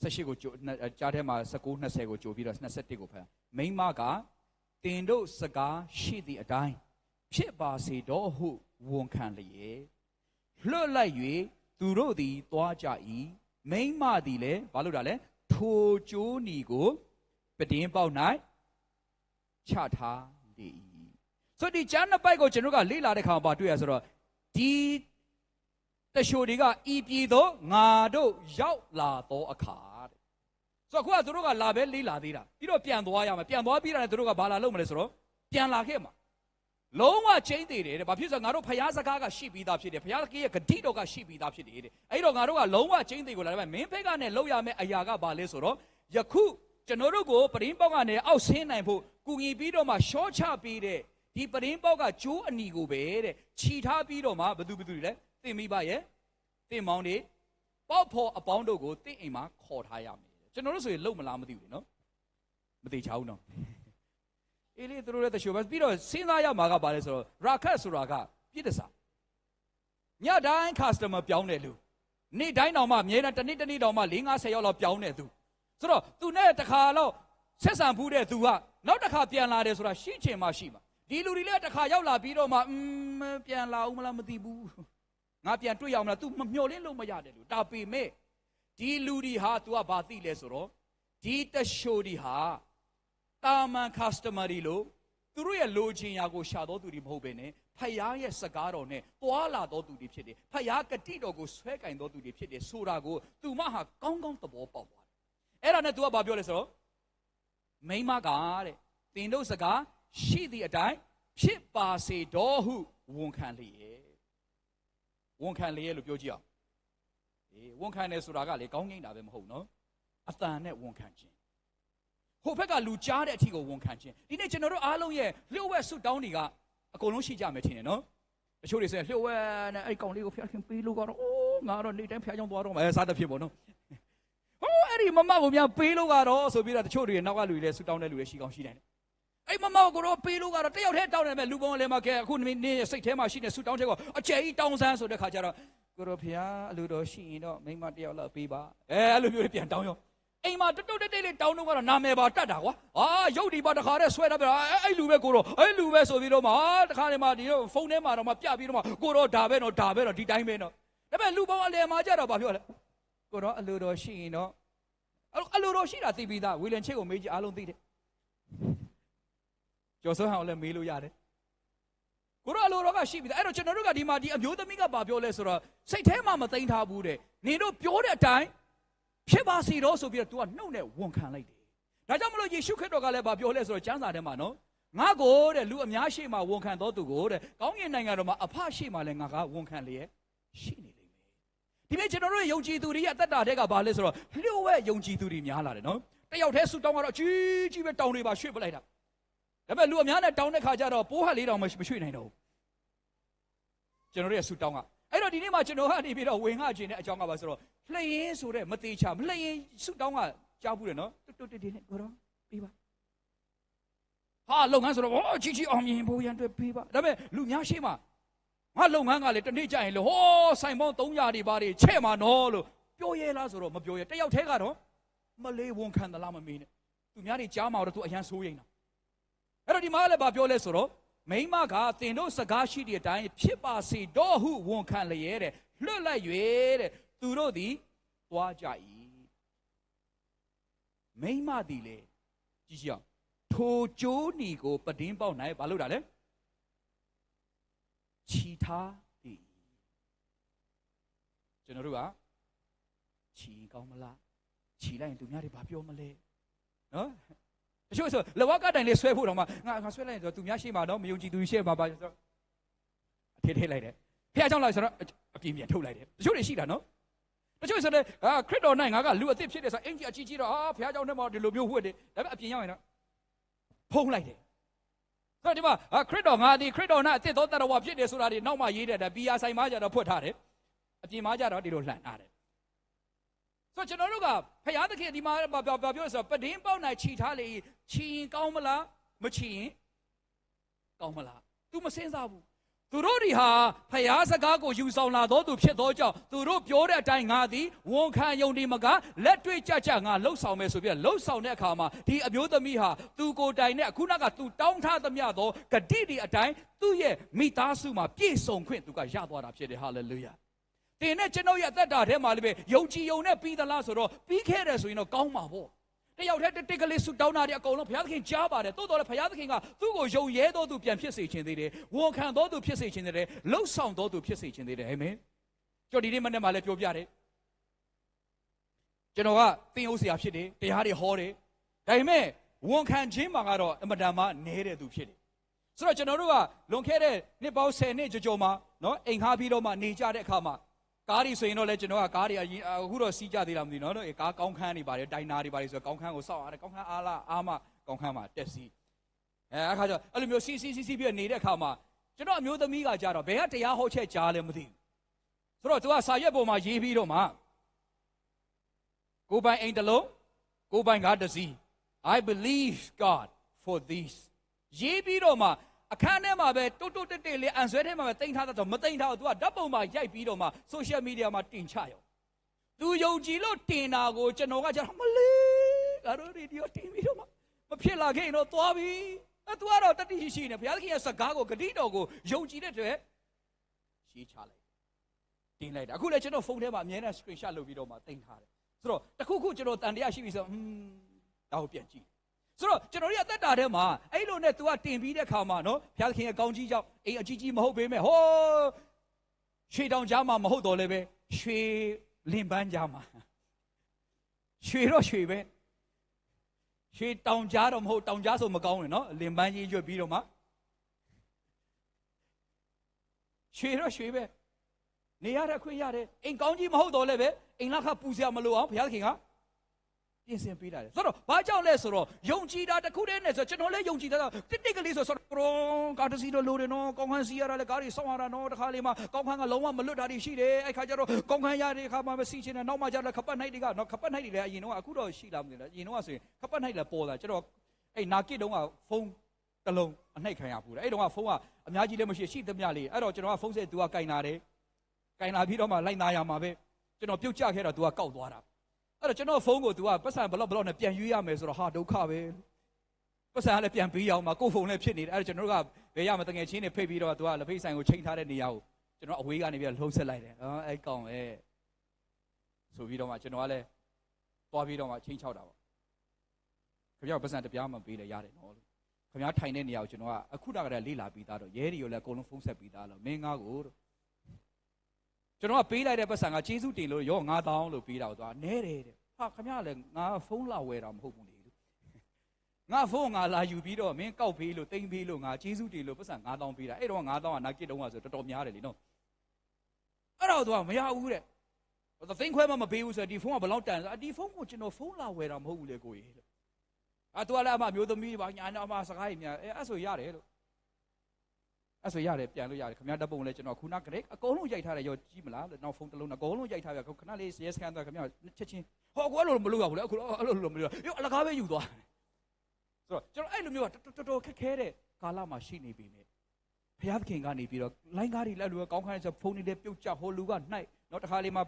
ဆက်ရှိကိုကြိုကြားထဲမှာ19 20ကိုကြိုပြီးတော့21ကိုဖတ်မိမကတင်တို့စကားရှိသည့်အတိုင်းဖြစ်ပါစေတော့ဟုဝန်ခံလျက်လွတ်လိုက်၍သူတို့သည်သွားကြ၏မိမသည်လည်းဘာလို့တာလဲ ထိုကျိုးနီကိုပတင်းပေါက်၌ချထားလေ၏ဆိုဒီကျမ်းနှစ်ပိုက်ကိုကျွန်တော်ကလေ့လာတဲ့ခါမှာတွေ့ရဆိုတော့ဒီတရှိုတွေကဤပြည်သို့ငါတို့ရောက်လာသောအခါတဲ့ဆိုတော့ခုကသူတို့ကလာပဲလေ့လာသေးတာပြီးတော့ပြန်သွားရမယ်ပြန်သွားပြီးတာနဲ့သူတို့ကဘာလာလုပ်မလဲဆိုတော့ပြန်လာခဲ့မှာ လုံးဝချင်းသေးတယ်တဲ့ဘာဖြစ်ဆိုငါတို့ဖျားစကားကရှိပြီးသားဖြစ်တယ်ဖျားကြီးရဲ့ဂတိတော်ကရှိပြီးသားဖြစ်တယ်တဲ့အဲ့တော့ငါတို့ကလုံးဝချင်းသေးကိုလာတယ်မင်းဖက်ကနဲ့လောက်ရမယ့်အရာကဘာလဲဆိုတော့ယခုကျွန်တော်တို့ကိုပရင်းပေါက်ကနေအောက်ဆင်းနိုင်ဖို့ကူညီပြီးတော့မှရှော့ချပေးတဲ့ဒီပရင်းပေါက်ကကျိုးအနီကိုပဲတဲ့ခြီထားပြီးတော့မှဘသူဘသူတွေလဲသင်မိပါရဲ့သင်မောင်းတွေပေါက်ဖော်အပေါင်းတို့ကိုသင်အိမ်မှာခေါ်ထားရမယ်ကျွန်တော်တို့ဆိုရင်လုံမလားမသိဘူးနော်မသိချဘူးနော် အေးလေသူတို့လည်းတချို့ပဲပြီးတော့စဉ်းစားရမှာကဘာလဲဆိုတော့ရာခတ်ဆိုတာကပြည့်တစားညတိုင်း customer ပြောင်းတယ်လူနေ့တိုင်းတော့မှအမြဲတမ်းတစ်နေ့တစ်နေ့တော့မှ4 50ရောက်လောက်ပြောင်းတယ်သူဆိုတော့သူနဲ့တခါတော့ဆက်ဆံဘူးတဲ့သူကနောက်တစ်ခါပြန်လာတယ်ဆိုတာရှင်းချင်မှရှိမှာဒီလူတွေလည်းတစ်ခါရောက်လာပြီးတော့မှอืมပြန်လာအောင်မလားမသိဘူးငါပြန်တွေ့ရအောင်မလား तू မမျှော်လင့်လို့မရတယ်လူဒါပေမဲ့ဒီလူတွေဟာ तू ကဘာသိလဲဆိုတော့ဒီတရှိုတွေဟာ တာမန် customer တွေလို့သူတို့ရဲ့လိုချင်ရာကိုရှာတော်သူတွေမဟုတ်ဘဲနဲ့ဖယားရဲ့စကားတော်နဲ့တွာလာတော်သူတွေဖြစ်တယ်ဖယားကတိတော်ကိုဆွဲကင်တော်သူတွေဖြစ်တယ်ဆိုတာကိုသူမဟာကောင်းကောင်းသဘောပေါက်သွားတယ်အဲ့ဒါနဲ့ तू ကဘာပြောလဲဆိုတော့မိမကတဲ့တင်တို့စကားရှိသည့်အတိုင်းဖြစ်ပါစေတော်ဟုဝန်ခံလျက်ဝန်ခံလျက်လို့ပြောကြည့်အောင်အေးဝန်ခံတယ်ဆိုတာကလေကောင်းငိမ့်တာပဲမဟုတ်နော်အတန်နဲ့ဝန်ခံခြင်း ဟိုဘက်ကလူကြားတဲ့အထီကိုဝန်ခံခြင်းဒီနေ့ကျွန်တော်တို့အားလုံးရဲ့လျှို့ဝှက်ဆုတောင်းတွေကအအကုန်လုံးရှိကြမယ်ထင်တယ်နော်တချို့တွေဆိုရင်လျှို့ဝဲနဲ့အဲ့ကောင်လေးကိုဖျက်ခင်ပေးလို့ကတော့အိုးငါတော့နေ့တိုင်းဖျက်ကြောင်းသွားတော့မယ်စားတဲ့ဖြစ်ပေါ့နော်ဟိုအဲ့ဒီမမကိုများပေးလို့ကတော့ဆိုပြီးတော့တချို့တွေနောက်ကလူတွေဆူတောင်းတဲ့လူတွေရှိကောင်းရှိတယ်အဲ့မမကိုတော့ပေးလို့ကတော့တယောက်တည်းတောင်းတယ်မဲ့လူပေါင်းလည်းမကဲအခုနေ့စိတ်ထဲမှာရှိနေဆူတောင်းတဲ့ကအကျယ်ကြီးတောင်းဆန်းဆိုတဲ့ခါကျတော့ကိုရောဖျားအလူတော်ရှိရင်တော့မိမတယောက်လောက်ပေးပါအဲအဲ့လိုမျိုးတွေပြန်တောင်းရော အိမ်မှာတွတ်တွတ်တိတ်လေးတောင်းတော့ကတော့နာမည်ပါတတ်တာကွာအာရုပ်ဒီပါတခါတည်းဆွဲထားပြအဲ့အဲ့လူပဲကိုတော့အဲ့လူပဲဆိုပြီးတော့မှတခါတည်းမှဒီတော့ဖုန်းထဲမှာတော့မှပြပြီးတော့မှကိုတော့ဒါပဲတော့ဒါပဲတော့ဒီတိုင်းပဲတော့ဒါပေမဲ့လူပေါင်းအလယ်မှာကြတော့ဘာပြောလဲကိုတော့အလူတော်ရှိရင်တော့အလူတော်ရှိတာသိပြီးသားဝီလန်ချစ်ကိုမေးကြည့်အားလုံးသိတယ်ကျော်စောဟန်ကိုလည်းမေးလို့ရတယ်ကိုတော့အလိုတော်ကရှိပြီအဲ့တော့ကျွန်တော်တို့ကဒီမှာဒီအမျိုးသမီးကဘာပြောလဲဆိုတော့စိတ်ထဲမှာမသိမ်းထားဘူးတဲ့နေတို့ပြောတဲ့အတိုင်း ဖြစ်ပါစေတော့ဆိုပြီးတော့ तू ကနှုတ်နဲ့ဝန်ခံလိုက်တယ်ဒါကြောင့်မလို့ယေရှုခရစ်တော်ကလည်းဘာပြောလဲဆိုတော့ကျမ်းစာထဲမှာနော်ငါကိုတဲ့လူအများရှိမှဝန်ခံတော်သူကိုတဲ့ကောင်းကင်နိုင်ငံတော်မှာအဖရှိမှလည်းငါကဝန်ခံလျက်ရှိနေလိမ့်မယ်ဒီနေ့ကျွန်တော်တို့ယုံကြည်သူတွေရဲ့အသက်တာတွေကဘာလဲဆိုတော့လျှို့ဝှက်ယုံကြည်သူတွေများလာတယ်နော်တယောက်တည်းဆူတောင်းကတော့ကြီးကြီးပဲတောင်းတွေပါရွှေ့ပလိုက်တာဒါပေမဲ့လူအများနဲ့တောင်းတဲ့ခါကျတော့ပိုးဟတ်လေးတောင်မရွှေ့နိုင်တော့ဘူးကျွန်တော်တို့ရဲ့ဆူတောင်းက အဲ့တော့ဒီနေ့မှာကျွန်တော်ကနေပြီးတော့ဝင်ငှခြင်းတဲ့အကြောင်းကပါဆိုတော့လှရင်ဆိုတဲ့မသေးချာမလှရင်ဆူတောင်းကကြားဘူးတယ်နော်တွတ်တွတ်တိတိနဲ့ကိုတော့ပြီးပါဟာလုပ်ငန်းဆိုတော့ဩချီချီအောင်မြင်ဖို့ရန်အတွက်ပြီးပါဒါပေမဲ့လူများရှိမှငါလုပ်ငန်းကလည်းတနေ့ကျရင်လေဟောဆိုင်ပေါင်း300တွေပါတွေချဲ့မှာနော်လို့ပြောရဲလားဆိုတော့မပြောရဲတယောက်တည်းကတော့မလေးဝန်ခံသလားမမေးနဲ့သူများတွေကြားမှာတော့သူအရန်ဆိုးရင်တော့အဲ့တော့ဒီမှာလည်းဗာပြောလဲဆိုတော့ မိမကသင်တို့စကားရှိတဲ့အတိုင်းဖြစ်ပါစေတော့ဟုဝန်ခံလျက်တဲ့လွတ်လိုက်၍တဲ့သူတို့သည်သွားကြ၏မိမသည်လေကြည့်ကြအောင်ထိုကျိုးနီကိုပတင်းပေါက်နိုင်ဘာလို့တာလဲခြီထားသည်ကျွန်တော်တို့ကခြီကောင်းမလားခြီလိုက်ရင်သူများတွေဘာပြောမလဲနော် တချို့ဆိုလဝကတိုင်လေးဆွဲဖို့တော့မှငါငါဆွဲလိုက်ရင်ဆိုသူများရှိမှာတော့မယုံကြည်သူရှိမှာပါဆိုတော့အထေးထေးလိုက်တယ်ဖះเจ้าလိုက်ဆိုတော့အပြင်းပြန်ထုတ်လိုက်တယ်တချို့တွေရှိတာနော်တချို့ဆိုလည်းအာခရစ်တော်၌ငါကလူအစ်စ်ဖြစ်တယ်ဆိုအင်ကြီးအကြီးကြီးတော့အာဖះเจ้าနဲ့မှဒီလိုမျိုးဝှက်တယ်ဒါပေမဲ့အပြင်ရောက်ရင်တော့ဖုံးလိုက်တယ်ဆိုတော့ဒီမှာခရစ်တော်ငါဒီခရစ်တော်နဲ့အစ်စ်သောတရဝဖြစ်တယ်ဆိုတာဒီနောက်မှရေးတယ်ဒါပီယာဆိုင်မှာကြတော့ဖွက်ထားတယ်အပြင်မှာကြတော့ဒီလိုလှန်ထားတယ် ဆိုတော့ကျွန်တော်တို့ကဖယားသခင်ဒီမှာဘာပြောပြောဆိုတော့ပဒင်းပေါက်နိုင်ခြိထားလေခြိရင်ကောင်းမလားမခြိရင်ကောင်းမလား तू မစင်စားဘူးသူတို့တွေဟာဖယားစကားကိုယူဆောင်လာတော့သူဖြစ်သောကြောင့်သူတို့ပြောတဲ့အတိုင်းငါသည်ဝန်ခံယုံဒီမကလက်တွေ့ကြကြငါလှုပ်ဆောင်မယ်ဆိုပြီးလှုပ်ဆောင်တဲ့အခါမှာဒီအမျိုးသမီးဟာသူကိုယ်တိုင်နဲ့အခုနကသူတောင်းထားသမျှသောဂတိတွေအတိုင်းသူ့ရဲ့မိသားစုမှာပြည့်စုံခွင့်သူကရသွားတာဖြစ်တယ်ဟာလေလုယာ တင်နဲ့ကျွန်တော်ရဲ့အသက်တာထဲမှာလည်းပဲယုံကြည်ယုံနဲ့ပြီးသလားဆိုတော့ပြီးခဲ့တယ်ဆိုရင်တော့ကောင်းပါပေါ့တယောက်တည်းတစ်ကလေးဆူတောင်းတာတွေအကုန်လုံးဘုရားသခင်ကြားပါတယ်တိုးတော်လည်းဘုရားသခင်ကသူ့ကိုယုံရဲတော်သူပြန်ဖြစ်စေခြင်းသေးတယ်ဝန်ခံတော်သူဖြစ်စေခြင်းသေးတယ်လှုပ်ဆောင်တော်သူဖြစ်စေခြင်းသေးတယ်အာမင်ကြော်ဒီနေ့မနေ့မှလည်းပြောပြတယ်ကျွန်တော်ကသင်ဥစရာဖြစ်တယ်တရားတွေဟောတယ်ဒါပေမဲ့ဝန်ခံခြင်းမှာကတော့အမတန်မှနေတဲ့သူဖြစ်တယ်ဆိုတော့ကျွန်တော်တို့ကလွန်ခဲ့တဲ့နှစ်ပေါင်း10နှစ်ကြော်ကြော်မှာနော်အိမ်ခါပြီးတော့မှနေကြတဲ့အခါမှာ ကားတွေဆိုရင်တော့လေကျွန်တော်ကကားတွေအခုတော့စီးကြသေးလားမသိနော်နော်ကားကောင်းခန်းတွေပါတယ်တိုင်နာတွေပါတယ်ဆိုတော့ကောင်းခန်းကိုစောက်ရတယ်ကောင်းခန်းအားလားအားမကောင်းခန်းမှာတက်စီအဲအခါကျအဲ့လိုမျိုးစီးစီးစီးစီးပြီးနေတဲ့အခါမှာကျွန်တော်အမျိုးသမီးကကြတော့ဘယ်ကတရားဟောချက်ကြားလဲမသိဘူးဆိုတော့သူကစာရွက်ပေါ်မှာရေးပြီးတော့မှကိုပိုင်အိမ်တလုံးကိုပိုင်ကားတစ်စီး I believe God for this ရေးပြီးတော့မှ အခန်းထဲမှာပဲတုတ်တုတ်တက်တက်လေးအန်ဆွဲထဲမှာပဲတင်ထားတော့မတင်ထားဘူး तू ကဓာတ်ပုံမှာရိုက်ပြီးတော့မှ social media မှာတင်ချရော तू ယုံကြည်လို့တင်တာကိုကျွန်တော်ကကျတော့မလေးငါတို့ရေဒီယိုတင်ပြီးတော့မှမဖြစ်လာခဲ့ရင်တော့သွားပြီအဲ तू ကတော့တတိရှိရှိနေဘုရားသခင်ရဲ့စကားကိုဂတိတော်ကိုယုံကြည်တဲ့အတွက်ရေးချလိုက်တင်လိုက်တာအခုလည်းကျွန်တော်ဖုန်းထဲမှာအမြဲတမ်း screenshot လုပ်ပြီးတော့မှတင်ထားတယ်ဆိုတော့တခုခုကျွန်တော်တန်တရားရှိပြီဆိုတော့อืมဒါကိုပြန်ကြည့် ဆိုတော့ကျွန်တော်တို့ရဲ့အသက်တာထဲမှာအဲ့လိုနဲ့ तू ကတင်ပြီးတဲ့ခါမှာနော်ဘုရားသခင်ရဲ့ကောင်းကြီးကြောင့်အိမ်အကြီးကြီးမဟုတ်ပေမဲ့ဟိုးရွှေတောင်ကြားမှာမဟုတ်တော့လည်းပဲရွှေလင်ပန်းကြားမှာရွှေတော့ရွှေပဲရွှေတောင်ကြားတော့မဟုတ်တောင်ကြားဆိုမကောင်းဘူးနော်လင်ပန်းကြီးရွတ်ပြီးတော့မှရွှေတော့ရွှေပဲနေရတဲ့အခွင့်ရတယ်အိမ်ကောင်းကြီးမဟုတ်တော့လည်းပဲအိမ်လက်ခပူစရာမလိုအောင်ဘုရားသခင်က ပြင်ဆင်ပေးလာတယ်ဆိုတော့ဘာကြောင့်လဲဆိုတော့ယုံကြည်တာတစ်ခုတည်းနဲ့ဆိုတော့ကျွန်တော်လည်းယုံကြည်တာတော့တစ်တိတ်ကလေးဆိုဆိုတော့ကရောကာတစီတော့လိုတယ်နော်ကောင်းခန်းစီရတာလည်းကားတွေစောင့်ရတာနော်တစ်ခါလေးမှကောင်းခန်းကလုံးဝမလွတ်တာတွေရှိတယ်အဲ့ခါကျတော့ကောင်းခန်းရတဲ့ခါမှမစီချင်တယ်နောက်မှကျတော့ခပတ်နိုင်တွေကနော်ခပတ်နိုင်တွေလည်းအရင်တော့အခုတော့ရှိလာမသိလားအရင်တော့ဆိုရင်ခပတ်နိုင်လည်းပေါ်လာကျတော့အဲ့နာကစ်တုံးကဖုန်းတစ်လုံးအနှိုက်ခံရပူတယ်အဲ့တုန်းကဖုန်းကအများကြီးလည်းမရှိရှိသမျှလေးအဲ့တော့ကျွန်တော်ကဖုန်းဆက်သူကကင်လာတယ်ကင်လာပြီးတော့မှလိုက်သားရမှာပဲကျွန်တော်ပြုတ်ကျခဲ့တော့သူကကောက်သွားတာ အဲ့တော့ကျွန်တော်ဖုန်းကို तू ကပတ်စံဘလောက်ဘလောက်နဲ့ပြန်ရွေးရမယ်ဆိုတော့ဟာဒုက္ခပဲပတ်စံကလည်းပြန်ပေးရအောင်မှာကိုယ့်ဖုန်းလည်းဖြစ်နေတယ်အဲ့တော့ကျွန်တော်တို့ကဘယ်ရမတငယ်ချင်းတွေဖိတ်ပြီးတော့ तू ကလက်ဖိတ်ဆိုင်ကိုချိန်ထားတဲ့နေရာကိုကျွန်တော်အဝေးကနေပြီးလှုပ်ဆက်လိုက်တယ်အော်အဲ့ကောင်ပဲဆိုပြီးတော့မှကျွန်တော်ကလည်းသွားပြီးတော့မှချိန်ချောက်တာပေါ့ခင်ဗျားပတ်စံတစ်ပြားမှပေးလဲရတယ်နော်လို့ခင်ဗျားထိုင်တဲ့နေရာကိုကျွန်တော်ကအခုတကတည်းကလေးလာပြီးသားတော့ရဲတွေကိုလည်းအကုန်လုံးဖုန်းဆက်ပြီးသားလို့မင်းငါ့ကိုတော့ ကျွန်တော်ကပေးလိုက်တဲ့ပတ်စံကကျေးဇူးတင်လို့ရော9000လို့ပေးတာကိုသူကနဲတယ်တဲ့ဟာခမရလည်းငါဖုန်းလာဝယ်တာမဟုတ်ဘူးလေလို့ငါဖုန်းငါလာယူပြီးတော့မင်းကောက်ပေးလို့တိမ့်ပေးလို့ငါကျေးဇူးတင်လို့ပတ်စံ9000ပေးတာအဲ့တော့9000ကနာကစ်တုံးကဆိုတော်တော်များတယ်လीနော်အဲ့တော့သူကမရဘူးတဲ့ဘာသိန်းခွဲမှမပေးဘူးဆိုတော့ဒီဖုန်းကဘယ်လောက်တန်ဆိုဒီဖုန်းကိုကျွန်တော်ဖုန်းလာဝယ်တာမဟုတ်ဘူးလေကိုကြီးလို့အာသူကလည်းအမမျိုးသမီးပါညာနာအမစကားကြီးများအဲအဲ့ဆိုရတယ်လို့ အဲ့ဆိုရတယ်ပြန်လို့ရတယ်ခမရတပ်ပုံလဲကျွန်တော်ခုနကရက်အကုန်လုံးရိုက်ထားတယ်ရောကြည့်မလားလို့နောက်ဖုန်းတစ်လုံးအကုန်လုံးရိုက်ထားပြခဏလေးရဲစကန်တော့ခမရချက်ချင်းဟောကိုအဲ့လိုမလုပ်ရဘူးလေအခုအဲ့လိုမလုပ်ရရောအလကားပဲယူသွားဆိုတော့ကျွန်တော်အဲ့လိုမျိုးကတော်တော်ခက်ခဲတဲ့ကာလမှာရှိနေပြီလေဘုရားသခင်ကနေပြီးတော့လိုင်းကားတွေလက်လူကောင်းခိုင်းဆိုဖုန်းတွေလည်းပြုတ်ကျဟိုလူကနှိုက်နောက်တစ်ခါလေးမှာ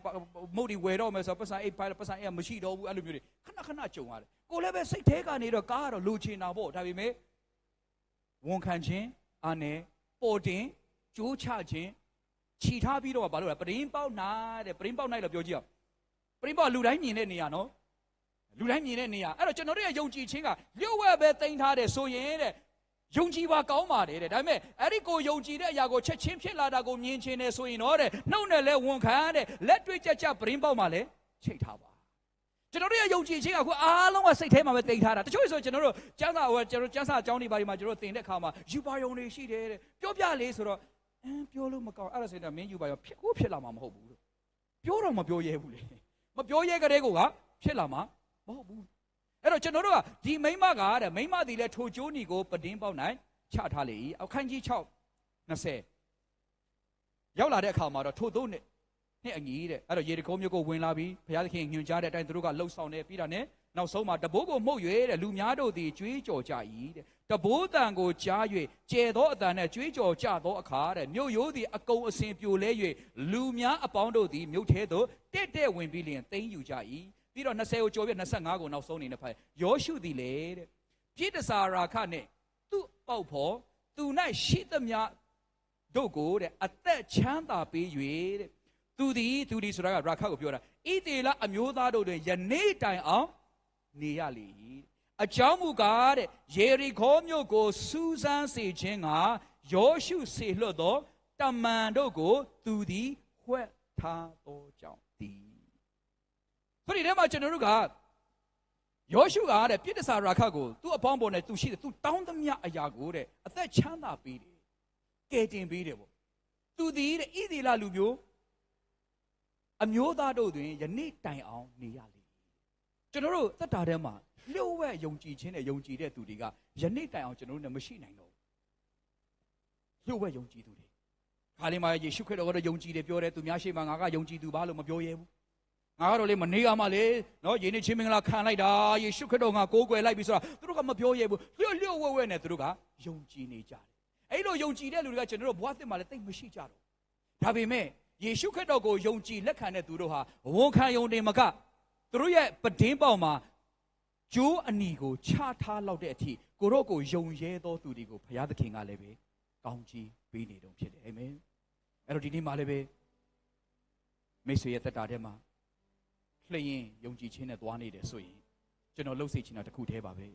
မုတ်တွေဝယ်တော့မယ်ဆိုပတ်စံအိတ်ဖိုင်ပတ်စံအိတ်မရှိတော့ဘူးအဲ့လိုမျိုးတွေခဏခဏကြုံရတယ်ကိုလည်းပဲစိတ်ထဲကနေတော့ကားကတော့လိုချင်တာပေါ့ဒါပေမဲ့ဝန်ခံခြင်းအာနဲ့ ပေါ်တင်ကြိုးချခြင်းခြိထားပြီးတော့ဘာလို့လဲပရင်းပေါက်နာတဲ့ပရင်းပေါက်နိုင်လို့ပြောကြည့်အောင်ပရိဘောလူတိုင်းမြင်တဲ့နေရာနော်လူတိုင်းမြင်တဲ့နေရာအဲ့တော့ကျွန်တော်တို့ရဲ့ယုံကြည်ခြင်းကလျှို့ဝှက်ပဲတင်ထားတယ်ဆိုရင်တဲ့ယုံကြည်ပါကောင်းပါတယ်တဲ့ဒါပေမဲ့အဲ့ဒီကိုယုံကြည်တဲ့အရာကိုချက်ချင်းဖြစ်လာတာကိုမြင်ခြင်းနဲ့ဆိုရင်တော့တဲ့နှုတ်နဲ့လဲဝန်ခံတဲ့လက်တွေ့ကြကြပရင်းပေါက်မှလဲချိတ်ထားပါ ကျွန်တော်တို့ရဲ့ယုံကြည်ခြင်းကအခုအားလုံးကစိတ်ထဲမှာပဲတင်ထားတာတချို့ဆိုကျွန်တော်တို့ကျမ်းစာဟိုကျွန်တော်ကျမ်းစာအကြောင်းတွေဘာတွေမှာကျွန်တော်တင်တဲ့အခါမှာယူပါယုံတွေရှိတယ်တဲ့ပြောပြလေဆိုတော့အင်းပြောလို့မကောင်းအဲ့ဒါဆိုရင်မင်းယူပါယုံဖြစ်ကိုဖြစ်လာမှာမဟုတ်ဘူးလို့ပြောတော့မပြောရဲဘူးလေမပြောရဲကြတဲ့ကိုကဖြစ်လာမှာမဟုတ်ဘူးအဲ့တော့ကျွန်တော်တို့ကဒီမိမကတဲ့မိမဒီလဲထိုကျိုးညီကိုပတင်းပေါက်နိုင်ချထားလေ၏အခန်းကြီး6 20ရောက်လာတဲ့အခါမှာတော့ထို့သို့နဲ့ နှစ်အငီးတဲ့အဲ့တော့ရေတကုန်းမျိုးကိုဝင်လာပြီးဘုရားသခင်ညွှန်ကြားတဲ့အတိုင်းသူတို့ကလှုပ်ဆောင်နေပြီးတာနဲ့နောက်ဆုံးမှာတဘိုးကိုမှုတ်၍တဲ့လူများတို့သည်ကြွေးကြော်ကြ၏တဲ့တဘိုးတန်ကိုကြား၍ကျဲသောအတန်နဲ့ကြွေးကြော်ကြသောအခါတဲ့မြို့ရိုးသည်အကုံအစင်ပြိုလဲ၍လူများအပေါင်းတို့သည်မြို့ထဲသို့တက်တက်ဝင်ပြီးလျင်သိမ်းယူကြ၏ပြီးတော့20ကိုကြော်ပြီး25ကိုနောက်ဆုံးအနေနဲ့ဖတ်ယောရှုသည်လေတဲ့ပြည့်တစာရာခနဲ့သူ့ပေါက်ဖို့သူ၌ရှိသမျှတို့ကိုတဲ့အသက်ချမ်းသာပေး၍တဲ့ သူသည်သူသည်ဆိုတာကရာခကိုပြောတာဣသေလအမျိုးသားတို့တွင်ယနေ့တိုင်အောင်နေရလေ၏အကြောင်းမူကားတဲ့ယေရီခေါမြို့ကိုစူးစမ်းစေခြင်းကယောရှုစေလွတ်သောတမန်တို့ကို သူသည်ဝှက်ထားသောကြောင့်တည်ဆိုဒီထဲမှာကျွန်တော်တို့ကယောရှုကတဲ့ပြစ်တစာရာခကိုသူ့အပေါင်းပေါ်နဲ့သူရှိတယ်သူတောင်းသမျှအရာကိုတဲ့အသက်ချမ်းသာပေးတယ်ကယ်တင်ပေးတယ်ပေါ့သူသည်တဲ့ဣသီလလူမျိုး အမျိုးသားတို့တွင်ယနေ့တိုင်အောင်နေရလေကျွန်တော်တို့သက်တာထဲမှာလျှို့ဝှက်ယုံကြည်ခြင်းနဲ့ယုံကြည်တဲ့သူတွေကယနေ့တိုင်အောင်ကျွန်တော်တို့နဲ့မရှိနိုင်တော့ဘူးလျှို့ဝှက်ယုံကြည်သူတွေခါလေးမှာယေရှုခရစ်တော်ကတော့ယုံကြည်တယ်ပြောတယ်သူများရှိမှငါကယုံကြည်သူပါလို့မပြောရဲဘူးငါကတော့လေမနေကမှလေနော်ယင်းနေချင်းမင်္ဂလာခံလိုက်တာယေရှုခရစ်တော်ကကိုးကွယ်လိုက်ပြီဆိုတာသူတို့ကမပြောရဲဘူးလျှို့လျှို့ဝှက်ဝှက်နဲ့သူတို့ကယုံကြည်နေကြတယ်အဲ့လိုယုံကြည်တဲ့လူတွေကကျွန်တော်တို့ဘဝသစ်မှာလည်းတိတ်မရှိကြတော့ဒါပေမဲ့ ယေရှုခရစ်တော်ကိုယုံကြည်လက်ခံတဲ့သူတို့ဟာဝန်ခံယုံတင်မကသူတို့ရဲ့ပဒင်းပေါက်မှာကျိုးအနီကိုချထားလောက်တဲ့အထိကိုရော့ကိုယုံရဲသောသူတွေကိုဘုရားသခင်ကလည်းပဲကောင်းချီးပေးနေတုံဖြစ်တယ်အာမင်အဲ့တော့ဒီနေ့မှလည်းပဲမိတ်ဆွေရဲ့သက်တာထဲမှာလျှင်ယုံကြည်ခြင်းနဲ့သွားနေတယ်ဆိုရင်ကျွန်တော်လှုပ်စိတ်ချင်တာတစ်ခုတည်းပါပဲ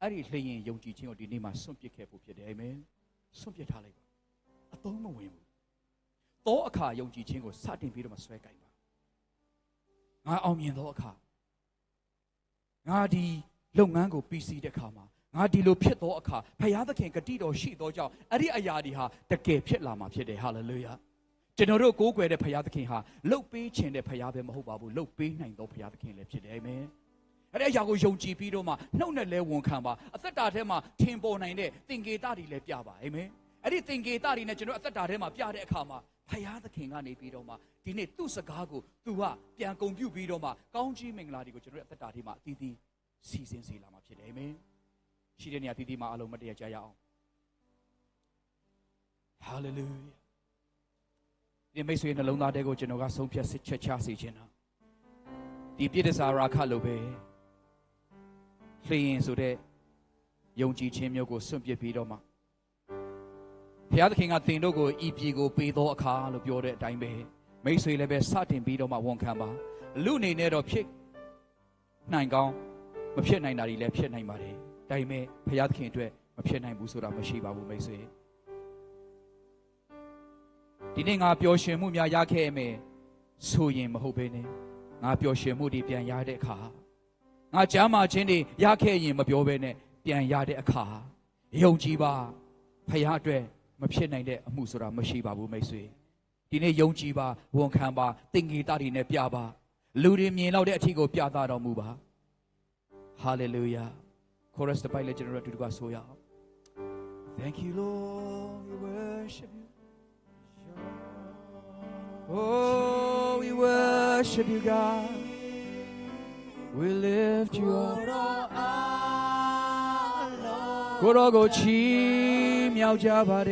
အဲ့ဒီလျှင်ယုံကြည်ခြင်းကိုဒီနေ့မှဆွန့်ပစ်ခဲ့ဖို့ဖြစ်တယ်အာမင်ဆွန့်ပစ်ထားလိုက်ပါအသုံးမဝင်ဘူး သောအခါယုံကြည်ခြင်းကိုစတင်ပြီးတော့မှဆွဲကင်ပါငါအောင်မြင်သောအခါငါဒီလုပ်ငန်းကိုပြီးစီးတဲ့အခါမှာငါဒီလိုဖြစ်သောအခါဖယားသခင်ဂတိတော်ရှိသောကြောင့်အဲ့ဒီအရာဒီဟာတကယ်ဖြစ်လာမှာဖြစ်တယ်ဟာလေလုယာကျွန်တော်တို့ကိုးကွယ်တဲ့ဖယားသခင်ဟာလှုပ်ပေးခြင်းတဲ့ဖယားပဲမဟုတ်ပါဘူးလှုပ်ပေးနိုင်သောဖယားသခင်လည်းဖြစ်တယ်အာမင်အဲ့ဒီအရာကိုယုံကြည်ပြီးတော့မှနှုတ်နဲ့လဲဝန်ခံပါအသက်တာထဲမှာထင်ပေါ်နိုင်တဲ့သင်္ကေတတွေလည်းပြပါအာမင်အဲ့ဒီသင်္ကေတတွေနဲ့ကျွန်တော်အသက်တာထဲမှာပြတဲ့အခါမှာ ဖယားသခင်ကနေပြီးတော့မှဒီနေ့သူ့စကားကို तू ကပြန်ကုန်ပြုပြီးတော့မှကောင်းကြီးမင်္ဂလာတွေကိုကျွန်တော်အသက်တာထဲမှာအသီးသီးစီစဉ်စေလာမှာဖြစ်တယ်အာမင်ရှိတဲ့နေရာအသီးသီးမှာအလုံးမတရကြရအောင် hallelujah ဒီမိတ်ဆွေနှလုံးသားတဲကိုကျွန်တော်ကဆုံးဖြတ်စစ်ချက်ချစေခြင်းတာဒီပြည့်တစားရာခလို့ပဲလျင်ဆိုတဲ့ယုံကြည်ခြင်းမျိုးကိုစွန့်ပစ်ပြီးတော့မှ ဘုရားသခင်ကသင်တို့ကိုဤပြည်ကိုပေးသောအခါလို့ပြောတဲ့အတိုင်းပဲမိတ်ဆွေလည်းပဲစတင်ပြီးတော့မှဝန်ခံပါလူအနေနဲ့တော့ဖြစ်နိုင်ကောင်းမဖြစ်နိုင်တာတွေလည်းဖြစ်နိုင်ပါတယ်ဒါပေမဲ့ဘုရားသခင်အတွက်မဖြစ်နိုင်ဘူးဆိုတာမရှိပါဘူးမိတ်ဆွေဒီနေ့ငါပျော်ရွှင်မှုများရခဲ့မယ်ဆိုရင်မဟုတ်ဘဲနဲ့ငါပျော်ရွှင်မှုတွေပြန်ရတဲ့အခါငါကြမ်းမာခြင်းတွေရခဲ့ရင်မပြောဘဲနဲ့ပြန်ရတဲ့အခါယုံကြည်ပါဖခင်အတွက် မဖြစ်နိုင်တဲ့အမှုဆိုတာမရှိပါဘူးမိတ်ဆွေဒီနေ့ယုံကြည်ပါဝန်ခံပါသင်္ကေတတွေနဲ့ပြပါလူတွေမြင်လောက်တဲ့အထီကိုပြသတော်မူပါဟာလေလုယာကိုရစ်တစ်ပိုက်လည်းကျွန်တော်တို့အတူတူကဆိုရအောင် Thank you Lord we worship you Oh, we worship you, God. We lift you up. ကိုရောကိုချီး မြှောက်ကြပါれ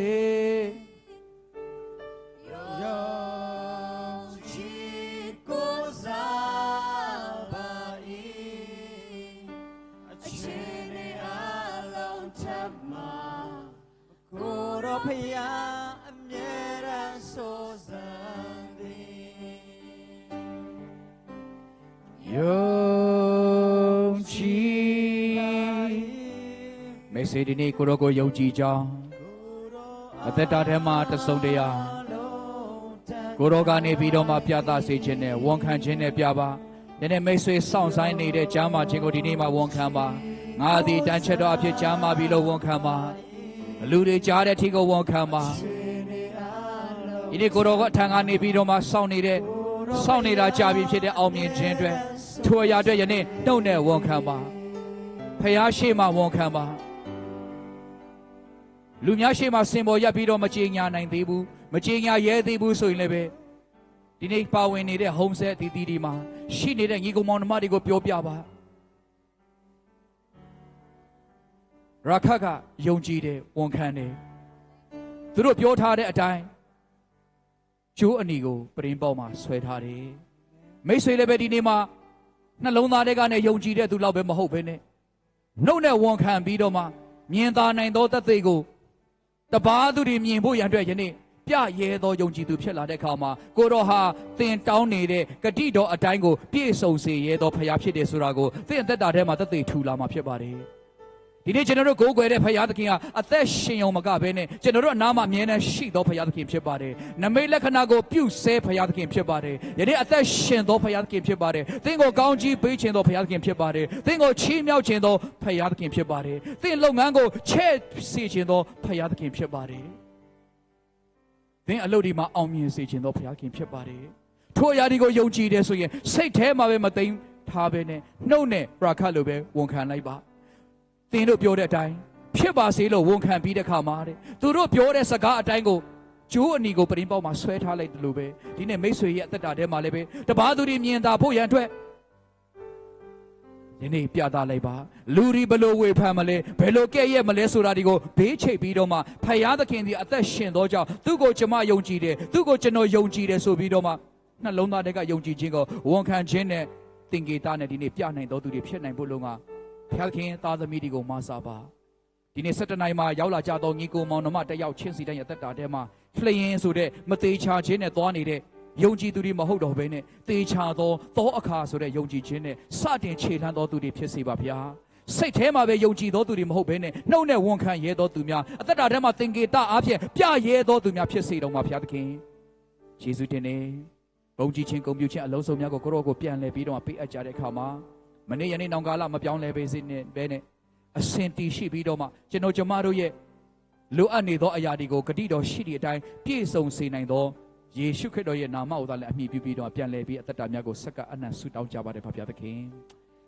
ကိုရောဖယားအမြဲတမ်းဆိုစံသည်ယုံကြည်မေစေဒီနေ့ကိုရောကိုယုံကြည်ကြောင်း အသက်တာထဲမှာတဆုံတရာကိုရောကနေပြီးတော့မှပြသစေခြင်းနဲ့ဝန်ခံခြင်းနဲ့ပြပါနည်းနည်းမိတ်ဆွေစောင့်ဆိုင်နေတဲ့ကြားမှာခြင်းကိုဒီနေ့မှဝန်ခံပါငါသည်တန်ချက်တော်အဖြစ်ကြားမှာပြီလို့ဝန်ခံပါလူတွေကြားတဲ့အထီကိုဝန်ခံပါဒီနေ့ကိုရောကအထံကနေပြီးတော့မှစောင့်နေတဲ့စောင့်နေတာကြာပြီဖြစ်တဲ့အောင်မြင်ခြင်းအတွက်ထိုအရာအတွက်ယနေ့နှုတ်နဲ့ဝန်ခံပါဖះရှိမှဝန်ခံပါ လူများရှေ့မှာစင်ပေါ်ရပ်ပြီးတော့မကြေညာနိုင်သေးဘူးမကြေညာရဲသေးဘူးဆိုရင်လည်းပဲဒီနေ့ပါဝင်နေတဲ့ဟုံးဆက်အသီးသီးဒီမှာရှိနေတဲ့ညီကောင်မောင်နှမတွေကိုပြောပြပါရခတ်ကယုံကြည်တယ်ဝန်ခံတယ်သူတို့ပြောထားတဲ့အတိုင်းကျိုးအနီကိုပရင်ပေါက်မှာဆွဲထားတယ်မိတ်ဆွေလည်းပဲဒီနေ့မှာနှလုံးသားတွေကနဲ့ယုံကြည်တဲ့သူလောက်ပဲမဟုတ်ဘဲနဲ့နှုတ်နဲ့ဝန်ခံပြီးတော့မှမြင်သာနိုင်သောသက်သေကို တပါးသူတွေမြင်ဖို့ရန်အတွက်ယနေ့ပြရဲသောယုံကြည်သူဖြစ်လာတဲ့အခါမှာကိုတော်ဟာသင်တောင်းနေတဲ့ဂတိတော်အတိုင်းကိုပြည့်စုံစေရဲသောဖခင်ဖြစ်တယ်ဆိုတာကိုသင်အသက်တာထဲမှာသက်သေထူလာမှာဖြစ်ပါတယ် ဒီနေ့ကျွန်တော်တို့ကိုးကွယ်တဲ့ဖခင်သခင်ဟာအသက်ရှင်ုံမကဘဲနဲ့ကျွန်တော်တို့အနားမှာအမြဲတမ်းရှိသောဖခင်သခင်ဖြစ်ပါတယ်နမိတ်လက္ခဏာကိုပြုဆဲဖခင်သခင်ဖြစ်ပါတယ်ယနေ့အသက်ရှင်သောဖခင်သခင်ဖြစ်ပါတယ်သင်ကိုကောင်းကြီးပေးခြင်းသောဖခင်သခင်ဖြစ်ပါတယ်သင်ကိုချီးမြှောက်ခြင်းသောဖခင်သခင်ဖြစ်ပါတယ်သင်လုပ်ငန်းကိုချဲ့စေခြင်းသောဖခင်သခင်ဖြစ်ပါတယ်သင်အလုပ်ဒီမှာအောင်မြင်စေခြင်းသောဘုရားခင်ဖြစ်ပါတယ်ထိုအရာဒီကိုယုံကြည်တယ်ဆိုရင်စိတ်ထဲမှာပဲမသိမ်းထားပဲနဲ့နှုတ်နဲ့ပရာခတ်လို့ပဲဝန်ခံလိုက်ပါ သင်တို့ပြောတဲ့အတိုင်းဖြစ်ပါစေလို့ဝန်ခံပြီးတဲ့ခါမှာတဲ့သူတို့ပြောတဲ့စကားအတိုင်းကိုကျိုးအနီကိုပရင်ပေါက်မှာဆွဲထားလိုက်တယ်လို့ပဲဒီနေ့မိတ်ဆွေရဲ့အသက်တာထဲမှာလည်းပဲတပားသူတွေမြင်သာဖို့ရန်အတွက်ဒီနေ့ပြသလိုက်ပါလူဒီဘလို့ဝေဖန်မလဲဘယ်လိုကဲ့ရဲ့မလဲဆိုတာဒီကိုဘေးချိတ်ပြီးတော့မှဖယားသခင်ဒီအသက်ရှင်သောကြောင့်သူ့ကိုကျွန်မယုံကြည်တယ်သူ့ကိုကျွန်တော်ယုံကြည်တယ်ဆိုပြီးတော့မှနှလုံးသားထဲကယုံကြည်ခြင်းကိုဝန်ခံခြင်းနဲ့သင်္ကေတနဲ့ဒီနေ့ပြနိုင်တော်သူတွေဖြစ်နိုင်ဖို့လုံးက ဖယားသခင်သားသမီးတွေကိုမဆာပါဒီနေ့7နိုင်မှာရောက်လာကြတော့ညီကိုမောင်နှမတစ်ယောက်ချင်းစီတိုင်းရဲ့အသက်တာထဲမှာဖလျင်ဆိုတဲ့မသေးချာခြင်းနဲ့သွားနေတဲ့ယုံကြည်သူတွေမဟုတ်တော့ဘဲနဲ့တေချာသောသောအခါဆိုတဲ့ယုံကြည်ခြင်းနဲ့စတင်ခြေလှမ်းသောသူတွေဖြစ်စေပါဗျာစိတ်ထဲမှာပဲယုံကြည်သောသူတွေမဟုတ်ဘဲနဲ့နှုတ်နဲ့ဝန်ခံရဲသောသူများအသက်တာထဲမှာသင်္ကေတအားဖြင့်ပြရဲသောသူများဖြစ်စေတော်မှာဘုရားသခင်ယေရှုတင်နေဘုံကြည်ခြင်းဂုဏ်ပြုခြင်းအလုံးစုံများကိုကိုရောကိုပြန်လဲပြီးတော့ပေးအပ်ကြတဲ့အခါမှာ မနေ့ယနေ့နောင်ကာလမပြောင်းလဲပေးစေနဲ့ဘဲနဲ့အစင်တီရှိပြီးတော့မှကျွန်တော်ကျမတို့ရဲ့လိုအပ်နေသောအရာတွေကိုဂတိတော်ရှိသည့်အတိုင်းပြည့်စုံစေနိုင်သောယေရှုခရစ်တော်ရဲ့နာမကိုသာလည်းအမိပြုပြီးတော့ပြန်လဲပြီးအသက်တာများကိုဆက်ကအနံ့ဆုတောင်းကြပါတယ်ဖခင်သခင်